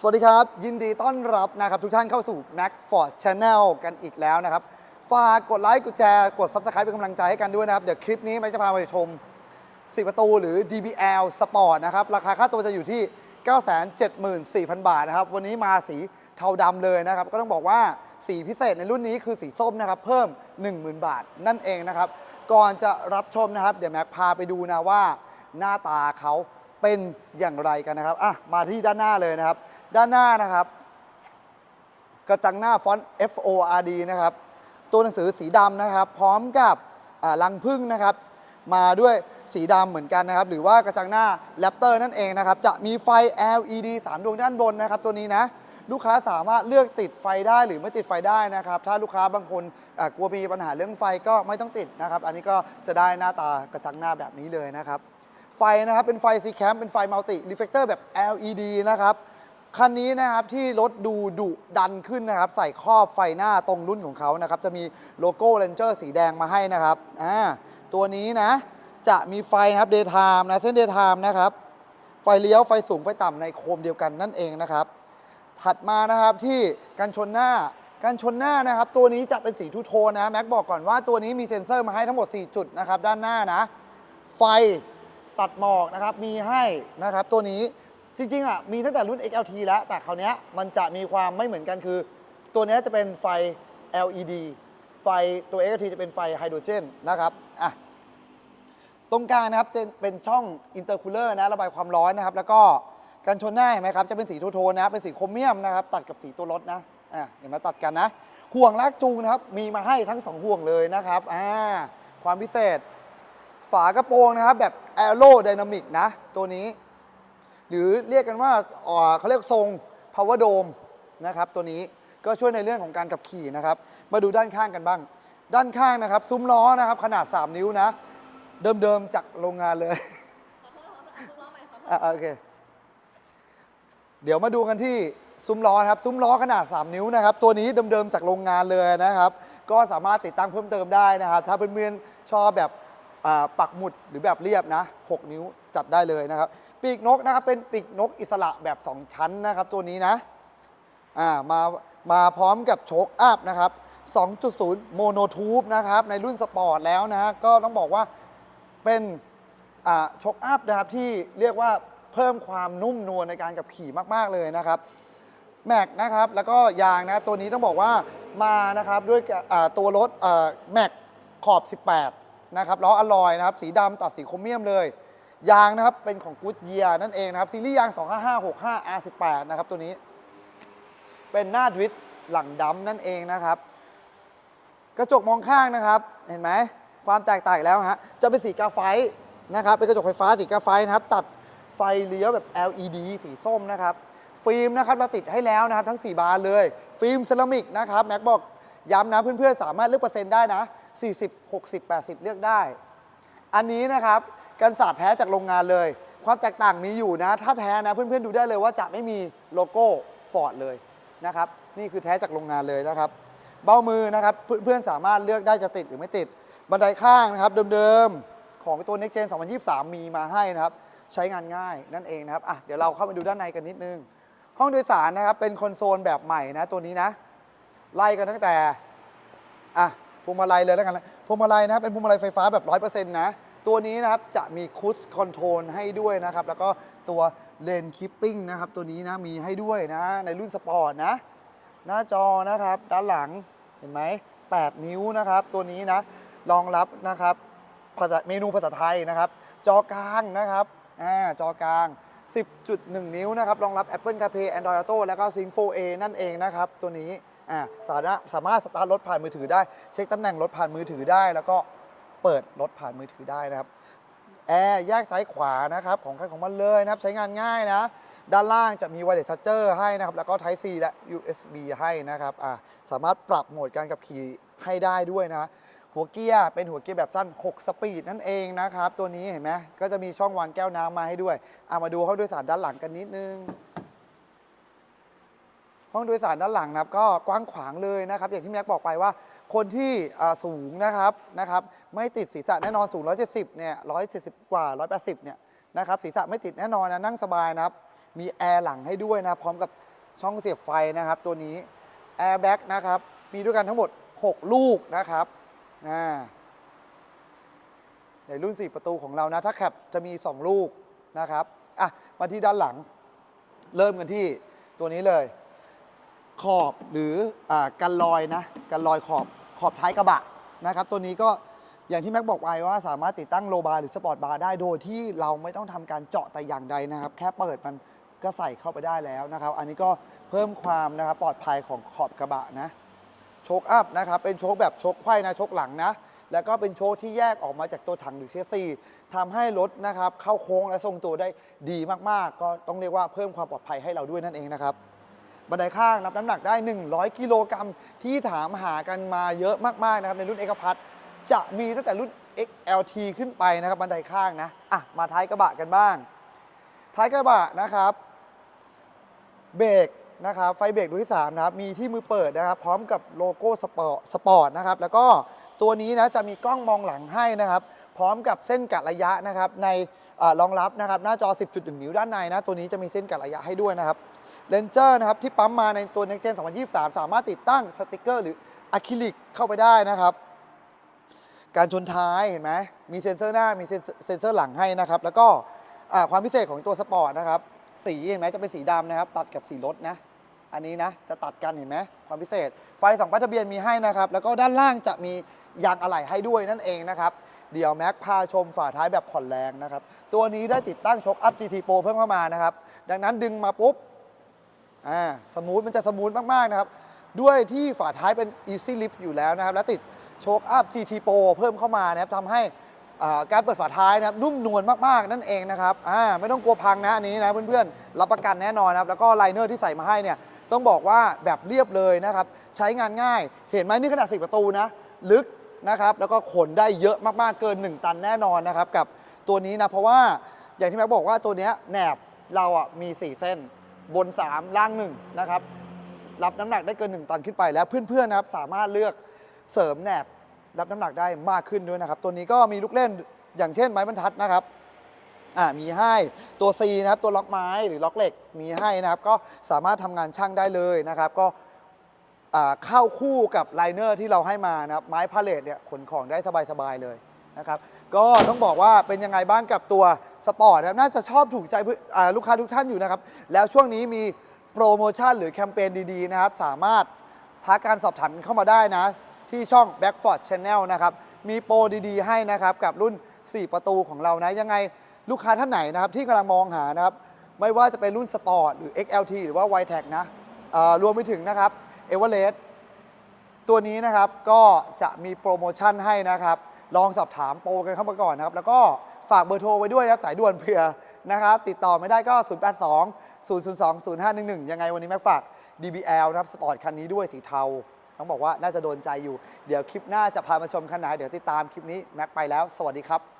สวัสดีครับ ยินดีต้อนรับนะครับทุกท่านเข้าสู่ Mac Ford Channel กันอีกแล้วนะครับ ฝากกดไลค์กดแชร์กด Subscribe เป็นกำลังใจให้กันด้วยนะครับ เดี๋ยวคลิปนี้แม็กจะพาไปชม 4 ประตูหรือ DBL Sport นะครับ ราคาค่าตัวจะอยู่ที่ 974,000 บาทนะครับ วันนี้มาสีเทาดำเลยนะครับ ก็ต้องบอกว่าสีพิเศษในรุ่นนี้คือสีส้มนะครับเพิ่ม 10,000 บาทนั่นเองนะครับ ก่อนจะรับชมนะครับ เดี๋ยวแม็กพาไปดูนะว่าหน้าตาเขาเป็นอย่างไรกันนะครับอะมาที่ด้านหน้าเลยนะครับ ด้านหน้านะครับ กระจังหน้าฟอนต์ F O R D นะครับ ตัวหนังสือสีดำนะครับ พร้อมกับอ่ารังพึ่งนะครับ มาด้วยสีดำเหมือนกันนะครับ หรือว่ากระจังหน้าแรปเตอร์นั่นเองนะครับ จะมีไฟ LED 3 ดวงด้านบนนะครับ ตัวนี้นะลูกค้าสามารถเลือกติดไฟได้หรือไม่ติดไฟได้นะครับ ถ้าลูกค้าบางคนกลัวมีปัญหาเรื่องไฟก็ไม่ต้องติดนะครับ อันนี้ก็จะได้หน้าตากระจังหน้าแบบนี้เลยนะครับ ไฟนะครับเป็นไฟซีแคมเป็นไฟมัลติรีเฟกเตอร์แบบ LED นะครับ คันนี้นะครับที่รถดูดุดันขึ้นนะครับ ใส่ครอบไฟหน้าตรงรุ่นของเขานะครับ จะมีโลโก้เ a นเจอร์สีแดงมาให้นะครับอ่าตัวนี้นะ จะมีไฟนะครับเดย์ไทม์นะเส้นเดย์ไทม์นะครับ ไฟเลี้ยวไฟสูงไฟต่ำในโคมเดียวกันนั่นเองนะครับ ถัดมานะครับที่กันชนหน้ากันชนหน้านะครับ ตัวนี้จะเป็นสีทูโทนนะแม็กบอกก่อนว่าตัวนี้มีเซ็นเซอร์มาให้ทั้งหมด 4 จุดนะครับ ด้านหน้านะ ไฟตัดหมอกนะครับมีให้นะครับ ตัวนี้ จริงๆอะมีตั้งแต่รุ่น XLT แล้วแต่คราวเนี้ยมันจะมีความไม่เหมือนกันคือ ตัวเนี้ยจะเป็นไฟ LED ไฟตัว XLT จะเป็นไฟไฮโดรเจนนะครับอะตรงกลางนะครับจะเป็นช่องอินเตอร์คูลเลอร์นะระบายความร้อนนะครับ แล้วก็กันชนหน้าเห็นไหมครับ จะเป็นสีโทนนะเป็นสีโครเมียมนะครับ ตัดกับสีตัวรถนะอะเห็นไหมตัดกันนะห่วงลากจูงนะครับ มีมาให้ทั้งสองห่วงเลยนะครับอ่าความพิเศษ ฝากระโปรงนะครับ แบบแอโร d y นามิกนะ ตัวนี้ หรือเรียกกันว่าอ่าเขาเรียกทรง power dome นะครับตัวนี้ก็ช่วยในเรื่องของการขับขี่นะครับ มาดูด้านข้างกันบ้าง ด้านข้างนะครับ ซุ้มล้อนะครับ ขนาด 3 นิ้วนะ เดิมๆจากโรงงานเลยอะโอเค เดี๋ยวมาดูกันที่ซุ้มล้อนะครับ ซุ้มล้อขนาด 3 นิ้วนะครับ ตัวนี้เดิมๆจากโรงงานเลยนะครับ ก็สามารถติดตั้งเพิ่มเติมได้นะครับ ถ้าเพื่อนๆชอบแบบอ่า ปักหมุดหรือแบบเรียบนะ 6 นิ้วจัดได้เลยนะครับ ปีกนกนะครับเป็นปีกนกอิสระแบบ 2 ชั้นนะครับ ตัวนี้นะามามาพร้อมกับโชคอัพนะครับ 2.0 โมโนทูบนะครับ ในรุ่นสปอร์ตแล้วนะ ก็ต้องบอกว่าเป็นโชคอัพนะครับที่เรียกว่าเพิ่มความนุ่มนวลในการขับขี่มาก ๆ เลยนะครับแม็กนะครับ แล้วก็ยางนะ ตัวนี้ต้องบอกว่ามานะครับด้วยตัวรถแม็กขอบ 18 นะครับล้ออลลอยนะครับสีดำตัดสีโครเมียมเลย ยางนะครับเป็นของกู d เยียนั่นเองนะครับ ซีรีส์ยาง 25565 R18 นะครับตัวนี้ เป็นหน้าดริฟต์หลังดำนั่นเองนะครับ กระจกมองข้างนะครับ เห็นไหม ความแตกต่างอีกแล้วฮะจะเป็นสีกาไฟต์นะครับ เป็นกระจกไฟฟ้าสีกาไฟต์นะครับ ตัดไฟเลี้ยวแบบ LED สีส้มนะครับ ฟิล์มนะครับเราติดให้แล้วนะครับ ทั้ง 4 บานเลย ฟิล์มเซรามิกนะครับ แม็กบอกย้ำนะเพื่อนๆ สามารถเลือกเปอร์เซ็นต์ได้นะ 40 60 80 เลือกได้ อันนี้นะครับกันสาดแท้จากโรงงานเลย ความแตกต่างมีอยู่นะ ถ้าแท้นะเพื่อนๆดูได้เลยว่าจะไม่มีโลโก้ฟอร์ดเลยนะครับนี่คือแท้จากโรงงานเลยนะครับเบ้ามือนะครับเพื่อนๆสามารถเลือกได้จะติดหรือไม่ติด บันไดข้างนะครับเดิมๆ ของตัว Next Gen 2023 มีมาให้นะครับ ใช้งานง่ายนั่นเองนะครับอะเดี๋ยวเราเข้าไปดูด้านในกันนิดนึง ห้องโดยสารนะครับเป็นคอนโซลแบบใหม่นะตัวนี้นะ ไล่กันตั้งแต่อะ วงมาลัยเลยแล้วกันนะพวงมาลัยนะครับเป็นพวงมาลัยไฟฟ้าแบบ 100%นะ ตัวนี้นะครับจะมีคูสคอนโทรลให้ด้วยนะครับ แล้วก็ตัวเลนคิปปิ้งนะครับตัวนี้นะมีให้ด้วยนะ ในรุ่นสปอร์ตนะ หน้าจอนะครับ ด้านหลังเห็นไหม 8 นิ้วนะครับ ตัวนี้นะรองรับนะครับภาษาเมนูภาษาไทยนะครับ จอกลางนะครับอ่าจอกลาง 10.1 นิ้วนะครับรองรับ Apple CarPlay Android Auto แล้วก็ Sync 4A นั่นเองนะครับ ตัวนี้ อ่าสามารถสามารถสตาร์ทรถผ่านมือถือได้ เช็คตำแหน่งรถผ่านมือถือได้ แล้วก็เปิดรถผ่านมือถือได้นะครับแอร์แยกซ้ายขวานะครับของใครของมันเลยนะครับ ใช้งานง่ายนะ ด้านล่างจะมี wireless charger ให้นะครับ แล้วก็ Type C และ USB ให้นะครับอ่าสามารถปรับโหมดการขับขี่ให้ได้ด้วยนะ หัวเกียร์เป็นหัวเกียร์แบบสั้น 6 สปีดนั่นเองนะครับ ตัวนี้เห็นไหมก็จะมีช่องวางแก้วน้ำมาให้ด้วยเอามาดูห้องโดยสารด้านหลังกันนิดนึง ห้องโดยสารด้านหลังนะครับก็กว้างขวางเลยนะครับอย่างที่แม็กบอกไปว่า คนที่สูงนะครับนะครับไม่ติดศีรษะแน่นอนสูง 170เนี่ย170 กว่า 180เนี่ยนะครับศีรษะไม่ติดแน่นอนนะนั่งสบายนะครับมีแอร์หลังให้ด้วยนะพร้อมกับช่องเสียบไฟนะครับตัวนี้ Airbag นะครับมีด้วยกันทั้งหมด 6 ลูกนะครับอ่าในรุ่น 4 ประตูของเรานะถ้าแคปจะมี 2 ลูกนะครับอะมาที่ด้านหลัง เริ่มกันที่ตัวนี้เลย ขอบหรืออกันลอยนะกันลอยขอบขอบท้ายกระบะนะครับ ตัวนี้ก็อย่างที่แม็กบอกไว้ว่าสามารถติดตั้งโลบาร์หรือสปอร์ตบาร์ได้โดยที่เราไม่ต้องทำการเจาะแต่อย่างใดนะครับ แค่เปิดมันก็ใส่เข้าไปได้แล้วนะครับ อันนี้ก็เพิ่มความนะครับปลอดภัยของขอบกระบะนะโชคอัพนะครับเป็นโชคแบบโชคไขว้นะโชคหลังนะแล้วก็เป็นโชคที่แยกออกมาจากตัวถังหรือเชสซีทำให้รถนะครับเข้าโค้งและทรงตัวได้ดีมากๆ ก็ต้องเรียกว่าเพิ่มความปลอดภัยให้เราด้วยนั่นเองนะครับ บันไดข้างรับน้ำหนักได้ 100 กิโลกรัมที่ถามหากันมาเยอะมากๆนะครับในรุ่นเอกพัทจะมีตั้งแต่รุ่น XLT ขึ้นไปนะครับบันไดข้างนะอะมาท้ายกระบะกันบ้าง ท้ายกระบะนะครับ เบรกนะครับไฟเบรกดวงที่3นะครับมีที่มือเปิดนะครับพร้อมกับโลโก้สปอร์ตสปอร์ตนะครับแล้วก็ตัวนี้นะจะมีกล้องมองหลังให้นะครับ พร้อมกับเส้นกัดระยะนะครับในเออรองรับนะครับหน้าจอ 10.1 นิ้วด้านในนะตัวนี้จะมีเส้นกัดระยะให้ด้วยนะครับ เลนเจอร์นะครับที่ปั๊มมาในตัว Next Gen 2023 สามารถติดตั้งสติกเกอร์หรืออะคริลิกเข้าไปได้นะครับ การชนท้ายเห็นไหมมีเซ็นเซอร์หน้ามีเซ็นเซอร์หลังให้นะครับ แล้วก็ความพิเศษของตัวสปอร์ตนะครับ สีเห็นไหมจะเป็นสีดำนะครับ ตัดกับสีรถนะ อันนี้นะจะตัดกันเห็นไหมความพิเศษ ไฟสองป้ายทะเบียนมีให้นะครับ แล้วก็ด้านล่างจะมียางอะไหล่ให้ด้วยนั่นเองนะครับเดี๋ยวแม็กพาชมฝาท้ายแบบผ่อนแรงนะครับ ตัวนี้ได้ติดตั้งช็อคอัพ GT Pro เพิ่มเข้ามานะครับ ดังนั้นดึงมาปุ๊บ อ่าสมูทมันจะสมูทมาก ๆ นะครับ ด้วยที่ฝาท้ายเป็น Easy Lift อยู่แล้วนะครับ และติดโชคอัพ GT Pro เพิ่มเข้ามานะครับทำให้อ่าการเปิดฝาท้ายนะครับนุ่มนวลมาก ๆ นั่นเองนะครับอ่าไม่ต้องกลัวพังนะอันนี้นะเพื่อนๆ รับประกันแน่นอนนะครับ แล้วก็ไลเนอร์ที่ใส่มาให้เนี่ยต้องบอกว่าแบบเรียบเลยนะครับ ใช้งานง่าย เห็นไหมนี่ขนาด10ประตูนะ ลึกนะครับ แล้วก็ขนได้เยอะมากๆ เกิน 1 ตันแน่นอนนะครับ กับตัวนี้นะ เพราะว่าอย่างที่แม็กบอกว่าตัวนี้แหนบเราอะมี 4 เส้น บน 3 ล่าง1นะครับรับน้ำหนักได้เกิน 1 ตันขึ้นไป แล้วเพื่อนๆนะครับสามารถเลือกเสริมแหนบรับน้ำหนักได้มากขึ้นด้วยนะครับ ตัวนี้ก็มีลูกเล่นอย่างเช่นไม้บรรทัดนะครับอ่ามีให้ตัว C นะครับตัวล็อกไม้หรือล็อกเหล็กมีให้นะครับ ก็สามารถทำงานช่างได้เลยนะครับ ก็เข้าคู่กับไลเนอร์ที่เราให้มานะครับไม้พาเลทเนี่ยขนของได้สบายๆเลยนะครับ ก็ต้องบอกว่าเป็นยังไงบ้างกับตัวสปอร์ตนะครับน่าจะชอบถูกใจเพื่อนอ่าลูกค้าทุกท่านอยู่นะครับ แล้วช่วงนี้มีโปรโมชั่นหรือแคมเปญดีๆนะครับ สามารถทักการสอบถามเข้ามาได้นะ ที่ช่อง Backford Channel นะครับ มีโปรดีๆ ให้นะครับ กับรุ่น 4 ประตูของเรานะ ยังไงลูกค้าท่านไหนนะครับ ที่กำลังมองหานะครับ ไม่ว่าจะเป็นรุ่นสปอร์ตหรือ XLT หรือว่า y t e c นะเอ่อรวมไปถึงนะครับ e v e r e s t ตัวนี้นะครับก็จะมีโปรโมชั่นให้นะครับ ลองสอบถามโปรกันเข้ามาก่อนนะครับ แล้วก็ฝากเบอร์โทรไว้ด้วยนะครับสายด่วนเผื่อนะครับติดต่อไม่ได้ก็ 082 002 0511 ยังไงวันนี้แม็กฝาก DBL นะครับสปอร์ตคันนี้ด้วยสีเทา ต้องบอกว่าน่าจะโดนใจอยู่ เดี๋ยวคลิปหน้าจะพามาชมคันไหนเดี๋ยวติดตามคลิปนี้แม็กไปแล้ว สวัสดีครับ